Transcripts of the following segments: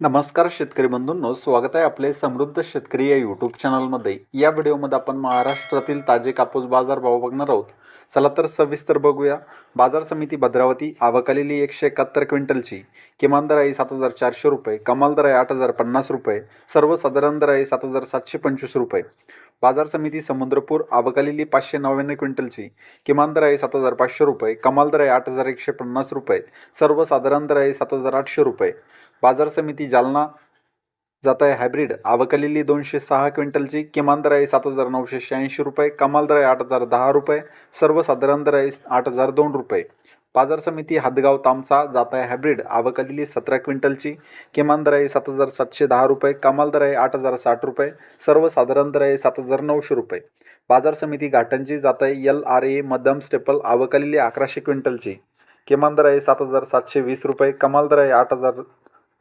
नमस्कार शेतकरी बंधूंनो स्वागत आहे आपले समृद्ध शेतकरी या यूट्यूब चॅनलमध्ये या व्हिडिओमध्ये आपण महाराष्ट्रातील ताजे कापूस बाजार भाव बघणार आहोत. चला तर सविस्तर बघूया. बाजार समिती भद्रावती आवक आलेली एकशे एकाहत्तर क्विंटलची. किमान दर आहे सात हजार चारशे रुपये कमाल दर आहे आठ हजार पन्नास रुपये सर्वसाधारण दर आहे सात हजार सातशे पंचवीस रुपये. बाजार समिती समुद्रपूर आवक आलेली पाचशे नव्याण्णव क्विंटलची. किमान दर आहे सात हजार पाचशे रुपये कमाल दर आहे आठ हजार एकशे पन्नास रुपये सर्वसाधारण दर आहे सात हजार आठशे रुपये. बाजार समिती जालना जात आहे हायब्रिड. आवकलेली दोनशे सहा क्विंटलची किमान दर आहे सात हजार नऊशे शहाऐंशी रुपये कमाल दर आहे आठ हजार दहा रुपये सर्वसाधारण दर आहे आठ हजार दोन रुपये. बाजार समिती हादगाव तामसा जात आहे हायब्रिड. आवकलेली सतरा क्विंटलची किमान दर आहे सात हजार सातशे दहा रुपये कमाल दर आहे आठ हजार साठ रुपये सर्वसाधारण दर आहे सात हजार नऊशे रुपये. बाजार समिती घाटांची जात आहे एल आर ए मध्यम स्टेपल आवकलेली अकराशे क्विंटलची किमान दर आहे सात हजार सातशे वीस रुपये कमाल दर आहे आठ हजार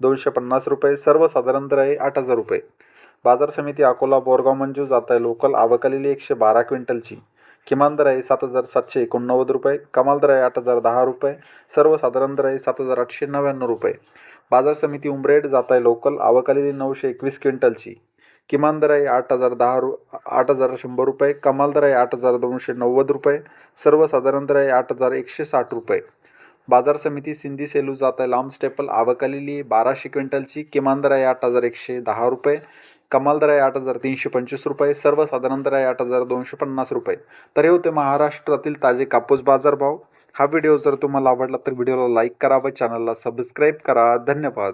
दोनशे पन्नास रुपये सर्वसाधारण दर आहे आठ हजार रुपये. बाजार समिती अकोला बोरगाव मंजू जात आहे लोकल आवकलेली एकशे बारा क्विंटलची. किमान दर आहे सात हजार सातशे एकोणनव्वद रुपये कमाल दर आहे आठ हजार दहा रुपये सर्वसाधारण दर आहे सात हजार आठशे नव्याण्णव रुपये. बाजार समिती उमरेड जात आहे लोकल आवकलेली नऊशे एकवीस क्विंटलची. किमान दर आहे आठ हजार दहा रु आठ हजार शंभर रुपये कमाल दर आहे आठ हजार दोनशे नव्वद रुपये सर्वसाधारण दर आहे आठ हजार एकशे साठ रुपये. बाजार समिती सिंधी सेलू जात आहे. लांब स्टेपल आवकलेली बाराशे क्विंटलची किमान दर आहे आठ हजार एकशे दहा रुपये. कमाल दर आहे आठ हजार तीनशे पंचवीस रुपये. सर्वसाधारण दर आहे आठ हजार दोनशे पन्नास रुपये. तर हे होते महाराष्ट्रातील ताजे कापूस बाजारभाव. हा व्हिडिओ जर तुम्हाला आवडला तर व्हिडिओला लाईक करा व चॅनलला सबस्क्राईब करा. धन्यवाद.